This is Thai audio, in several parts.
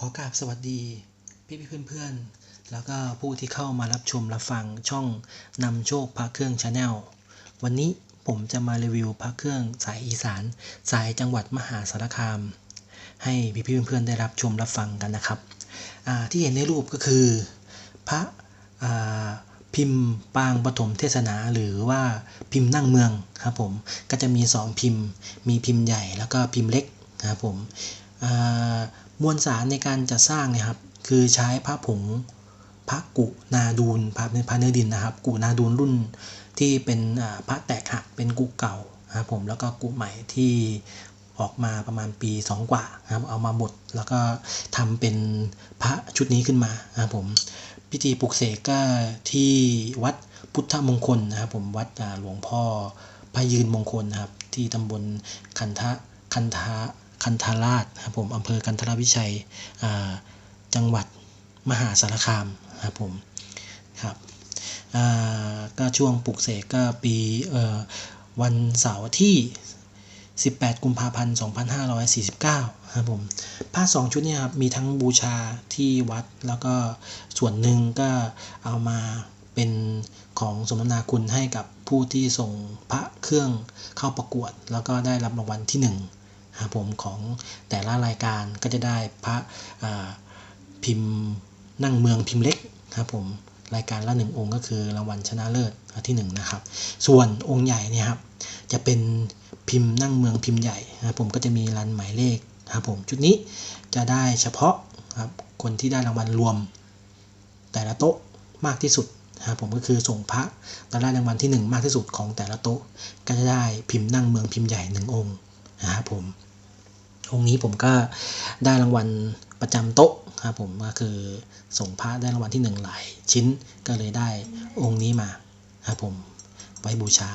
ขอกราบสวัสดีพี่พี่เพื่อนๆ แล้วก็ผู้ที่เข้ามารับชมรับฟังช่องนำโชคพระเครื่องชาแนลวันนี้ผมจะมารีวิวพระเครื่องสายอีสานสายจังหวัดมหาสารคาม ให้พี่พี่เพื่อนๆได้รับชมรับฟังกันนะครับที่เห็นในรูปก็คือ พระพิมพ์ปางปฐมเทศนาหรือว่าพิมพ์นั่งเมืองครับผมก็จะมี 2 พิมพ์ มีพิมพ์ใหญ่แล้วก็พิมพ์เล็กครับผม มวลสารในการจัดสร้างเนี่ยครับคือใช้พระผงพระกุนาดูลพระพระเนื้อดินนะครับ กุนาดูลรุ่นที่เป็นอ่าพระแตกหักเป็นกุเก่านะครับผมแล้วก็กุใหม่ที่ออกมาประมาณปี 2 กว่านะครับเอามาบดแล้วก็ทำเป็นพระชุดนี้ขึ้นมานะครับผมพิธีปลุกเสกก็ที่วัดพุทธมงคลนะครับผมวัดหลวงพ่อพระยืนมงคลนะครับที่ตำบลคันทะคันทะ คันธาราชนะครับผมอำเภอกันทรวิชัยจังหวัดมหาสารคามนะครับผมครับก็ช่วงปลุกเสกก็ปีวันเสาร์ที่ 18 กุมภาพันธ์ 2549 ครับผมผ้าสองชุดเนี่ยครับมีทั้งบูชาที่วัดแล้วก็ส่วนหนึ่งก็เอามาเป็นของสมนาคุณให้กับผู้ที่ส่งพระเครื่องเข้าประกวด แล้วก็ได้รับรางวัลที่1 ผมของแต่ละรายการก็จะได้พระพิมพ์นั่งเมืองพิมพ์เล็กครับผมรายการละหนึ่งองค์ก็คือรางวัลชนะเลิศที่หนึ่งนะครับ ส่วนองค์ใหญ่เนี่ยครับจะเป็นพิมพ์นั่งเมืองพิมพ์ใหญ่นะผมก็จะมีรันหมายเลขนะครับผมชุดนี้จะได้เฉพาะครับคนที่ได้รางวัลรวม แต่ละโต๊ะมากที่สุดนะครับผมก็คือส่งพระแล้วได้รางวัลที่ 1 มากที่สุดของแต่ละโต๊ะก็จะได้พิมพ์นั่งเมืองพิมพ์ใหญ่หนึ่งองค์ นะครับผมองค์นี้ผมก็ได้รางวัลประจำโต๊ะครับผมก็คือส่งพระได้รางวัลที่หนึ่งหลายชิ้นก็เลยได้องค์นี้มาครับผมไว้บูชา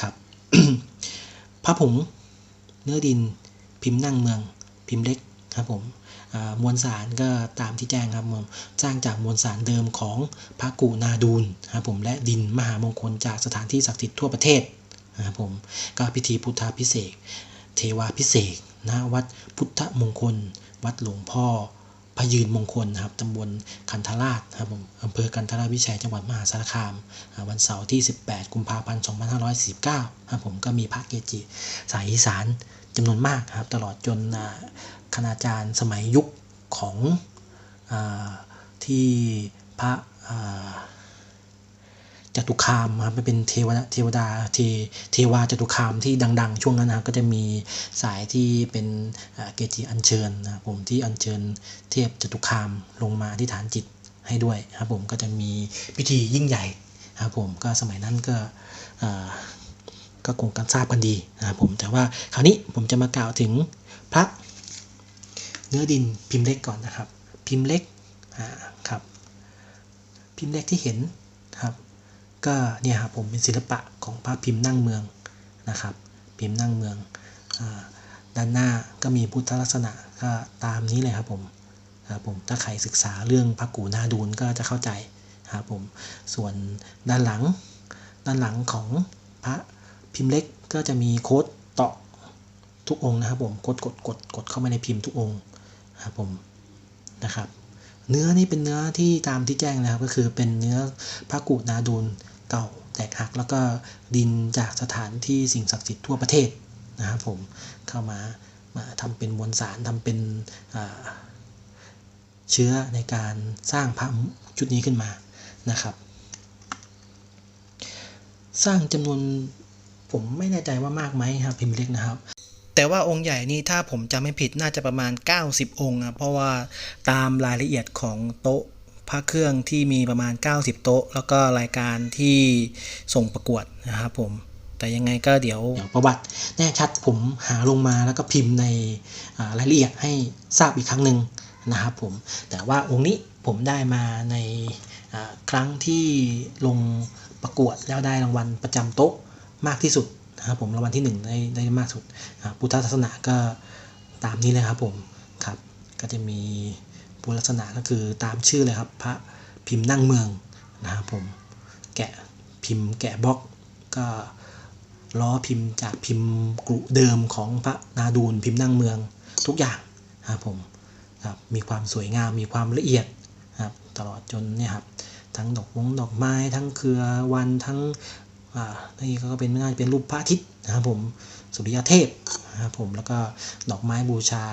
ครับพระผงเนื้อดินพิมพ์นั่งเมืองพิมพ์เล็กครับผมมวลสารก็ตามที่แจ้งครับผมสร้างจากมวลสารเดิมของพระกุนาดูลครับผมและดินมหามงคลจากสถานที่ศักดิ์สิทธิ์ทั่วประเทศนะครับผมก็พิธีพุทธาพิเศษ เทวาพิเศษณวัดพุทธมงคล วัดหลวงพ่อพยืนมงคลนะครับตำบลคันธราชครับผมอำเภอกันทราวิชัยจังหวัดมหาสารคาม วันเสาร์ที่ 18 กุมภาพันธ์ 2549ครับผมก็มีพระเกจิสายอีสานจำนวนมากครับ ตลอดจนคณาจารย์สมัยยุคของอที่พระ จตุคามครับเป็นเทวดาเทวดาเทเทวาจตุคามที่ดัง ๆ ช่วงนั้นนะครับก็จะมีสายที่เป็นเกจิอัญเชิญนะครับผมที่อัญเชิญเทพจตุคามลงมาที่ฐานจิตให้ด้วยครับผมก็จะมีพิธียิ่งใหญ่ครับผมก็สมัยนั้นก็ก็คงกันทราบกันดีนะครับผมแต่ว่าคราวนี้ผมจะมากล่าวถึงพระเนื้อดินพิมพ์เล็กก่อนนะครับ พิมพ์เล็กครับพิมพ์เล็กที่เห็นครับ ก็เนี่ยครับผมเป็นศิลปะของพระพิมพ์นั่งเมืองนะครับ พิมพ์นั่งเมืองอด้านหน้าก็มีพุทธลักษณะก็ตามนี้เลยครับผมครับผมถ้าใครศึกษาเรื่องพระกูนาดูลก็จะเข้าใจครับผมส่วนด้านหลัง ด้านหลังของพระพิมพ์เล็กก็จะมีโค้ดต่อทุกองนะครับผมกดกดกดกดเข้ามาในพิมพ์ทุกองค์ครับผมนะครับ เนื้อนี่เป็นเนื้อที่ตามที่แจ้งนะครับก็คือเป็นเนื้อพระกุนาดูล เก่าแตกหักแล้วก็ดินจากสถานที่สิ่งศักดิ์สิทธิ์ทั่วประเทศนะครับผมเข้ามามาทำเป็นมวลสารทำเป็นเชื้อในการสร้างพระชุดนี้ขึ้นมานะครับ สร้างจำนวนผมไม่แน่ใจว่ามากไหมครับพิมพ์เล็กนะครับแต่ว่าองค์ใหญ่นี่ถ้าผมจำไม่ผิดน่าจะประมาณ 90 องค์นะเพราะว่าตามรายละเอียดของโต๊ะ พระเครื่องที่มีประมาณ 90 โต๊ะ แล้วก็รายการที่ส่งประกวดนะครับผมแต่ยังไงก็เดี๋ยวประวัติแน่ชัดผมหาลงมาแล้วก็พิมพ์ในรายละเอียดให้ทราบอีกครั้งหนึ่งนะครับผมแต่ว่าองค์นี้ผมได้มาในครั้งที่ลงประกวดแล้วได้รางวัลประจำโต๊ะมากที่สุดนะครับผมรางวัลที่หนึ่งได้ได้มากสุดพุทธศาสนาก็ตามนี้เลยครับผมครับก็จะมี พุทธลักษณะก็คือตามชื่อเลยครับ พระพิมพ์นั่งเมืองนะครับผมแกะพิมพ์แกะบล็อกก็ล้อพิมพ์จากพิมพ์กรุเดิมของพระนาดูลพิมพ์นั่งเมืองทุกอย่างนะครับผมครับมีความสวยงามมีความละเอียดครับตลอดจนเนี่ยครับทั้งดอกมงดอกไม้ทั้งเครือวันทั้งอ่านี่ก็เป็นน่าจะเป็นรูปพระอาทิตย์นะครับผมสุริยเทพนะครับผมแล้วก็ดอกไม้บูชา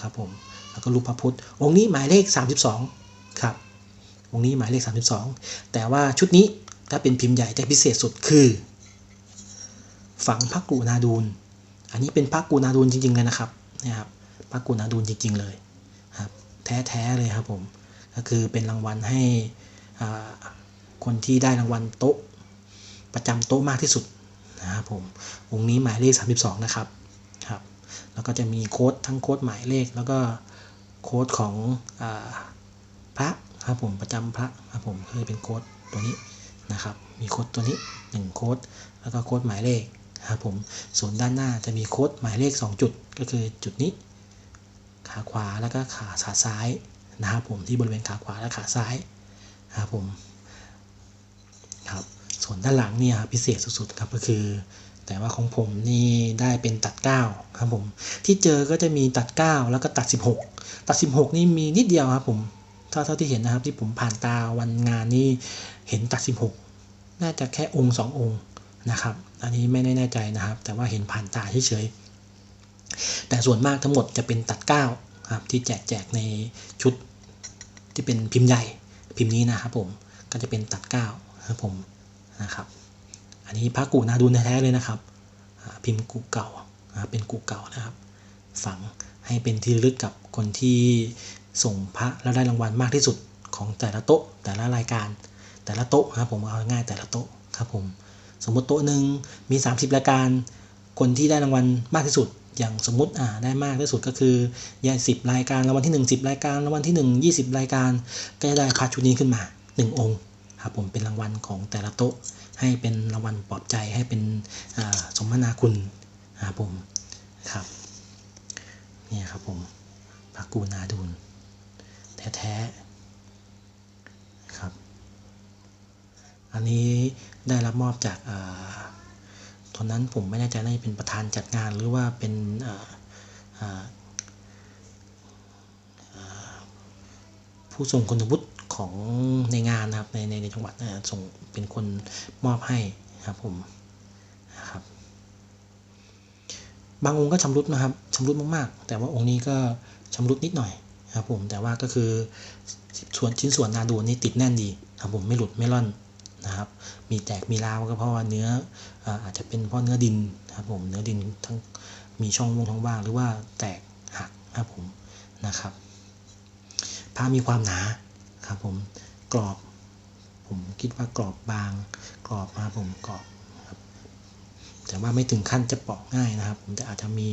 ครับผม แล้วก็รูปพระพุทธ องค์นี้หมายเลข 32 ครับ องค์นี้หมายเลข 32 แต่ว่าชุดนี้ถ้าเป็นพิมพ์ใหญ่จะพิเศษสุดคือ ฝังพระกูนาดูล อันนี้เป็นพระกูนาดูลจริงๆเลยนะครับนะครับพระกูนาดูลจริง ๆเลยครับแท้ๆเลยครับผมก็คือเป็นรางวัลให้คนที่ได้รางวัลโต๊ะ ประจำโต๊ะมากที่สุดนะครับผมองค์นี้หมายเลข 32 นะครับครับ แล้วก็จะมีโค้ดทั้งโค้ดหมายเลขแล้วก็ โค้ดของอพระครับผมประจำพระครับผมคือเป็นโค้ดตัวนี้นะครับ มีโค้ดตัวนี้ 1 โค้ดแล้วก็โค้ดหมายเลขครับผมส่วนด้านหน้าจะมีโค้ดหมายเลข 2 จุด ก็คือจุดนี้ ขาขวาแล้วก็ขาขาซ้ายนะครับผมที่บริเวณขาขวาและขาซ้ายครับผมครับส่วนด้านหลังเนี่ยพิเศษสุดๆครับก็คือ แต่ว่าของผมนี่ได้เป็นตัด 9 ครับผมที่เจอก็จะมีตัด 9 แล้วก็ตัด 16 ตัด 16 นี่มีนิดเดียวครับผมเท่าเท่าที่เห็นนะครับที่ผมผ่านตาวันงานนี่เห็นตัด 16 น่าจะแค่องค์ 2 องค์นะครับ อันนี้ไม่แน่ใจนะครับ แต่ว่าเห็นผ่านตาเฉยๆแต่ส่วนมากทั้งหมดจะเป็นตัด 9 ครับ ที่แจกแจกในชุดที่เป็นพิมพ์ใหญ่พิมพ์นี้นะครับผมก็จะเป็นตัด 9 ครับผมนะครับ อันนี้พระกูนาดูลแท้เลยนะครับพิมพ์กูเก่าเป็นกูเก่านะครับ ฝังให้เป็นที่ลึกกับ คนที่ส่งพระแล้วได้รางวัลมากที่สุดของแต่ละโต๊ะ แต่ละรายการ แต่ละโต๊ะครับผมเอาง่ายแต่ละโต๊ะครับผมสมมติโต๊ะหนึ่งมี 30 รายการ คนที่ได้รางวัลมากที่สุด อย่างสมมติอ่าได้มากที่สุดก็คือยัสิบรายการรางวัลที่ 1 10 รายการรางวัลที่ 1 20 รายการ ก็จะได้พระชุดนี้ขึ้นมา 1 องค์ครับผมเป็นรางวัลของแต่ละโต๊ะ ให้เป็นรางวัลปลอบใจให้เป็นสมนาคุณครับผมครับเนี่ยครับผม พระกูนาดูลแท้ๆครับ อันนี้ได้รับมอบจากตอนนั้นผมไม่แน่ใจน่าจะเป็นประธานจัดงานหรือว่าเป็นผู้ทรงคุณวุฒิของในงานนะครับในในในจังหวัดนะส่งเป็นคนมอบให้ครับผมนะครับ บางองค์ก็ชำรุดนะครับชำรุดมากๆ แต่ว่าองค์นี้ก็ชำรุดนิดหน่อยครับผมแต่ว่าก็คือส่วนชิ้นส่วนนาดูนนี่ติดแน่นดีครับผมไม่หลุดไม่ร่อนนะครับมีแตกมีร้าวก็เพราะว่าเนื้ออาอาจจะเป็นเพราะเนื้อดินครับผมเนื้อดินทั้งมีช่องวงท้องว่างหรือว่าแตกหักครับผมนะครับผ้ามีความหนาครับผมกรอบ ผมคิดว่ากรอบบางกรอบมาผมกรอบ แต่ว่าไม่ถึงขั้นจะเปอกง่ายนะครับ ผมแต่อาจจะมี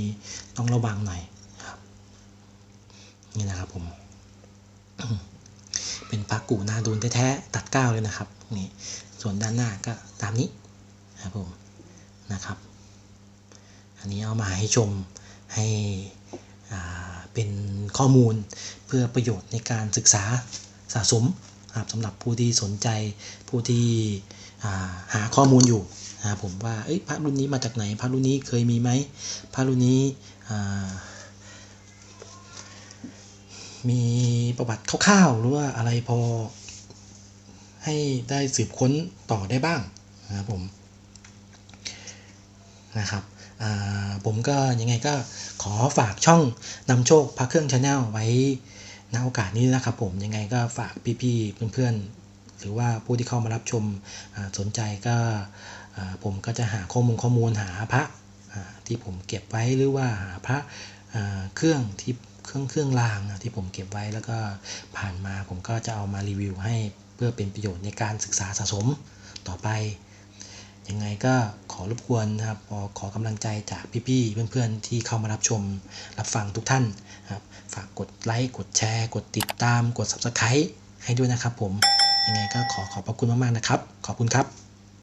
ต้องระวังหน่อยครับ นี่นะครับผม เป็นปลากูนาดูนแท้ๆตัดก้าวเลยนะครับนี่ส่วนด้านหน้าก็ตามนี้ครับผมนะครับ อันนี้เอามาให้ชมให้เป็นข้อมูลเพื่อประโยชน์ในการศึกษาสะสมครับสำหรับผู้ที่สนใจผู้ที่หาข้อมูลอยู่ นะผมว่าเอ้ยพระรุ่นนี้มาจากไหน พระรุ่นนี้เคยมีไหมพระรุ่นนี้มีประวัติคร่าวๆหรือว่าอะไรพอ ให้ได้สืบค้นต่อได้บ้างนะครับผมนะครับผมก็ยังไงก็ขอฝากช่องนำโชคพระเครื่องชาแนลไว้ณโอกาสนี้นะครับผมยังไงก็ฝากพี่ๆเพื่อนๆ หรือว่าผู้ที่เข้ามารับชมสนใจก็ ผมก็จะหาข้อมูลข้อมูลหาพระที่ผมเก็บไว้หรือว่าหาพระเครื่องที่เครื่องเครื่องรางที่ผมเก็บไว้แล้วก็ผ่านมาผมก็จะเอามารีวิวให้เพื่อเป็นประโยชน์ในการศึกษาสะสมต่อไปยังไงก็ขอรบกวนนะครับขอขอกำลังใจจากพี่ๆเพื่อนๆที่เข้ามารับชมรับฟังทุกท่านครับฝากกดไลค์กดแชร์ กดติดตามกด subscribe ให้ด้วยนะครับผมยังไงก็ขอขอบพระคุณมากๆนะครับ ขอบคุณครับ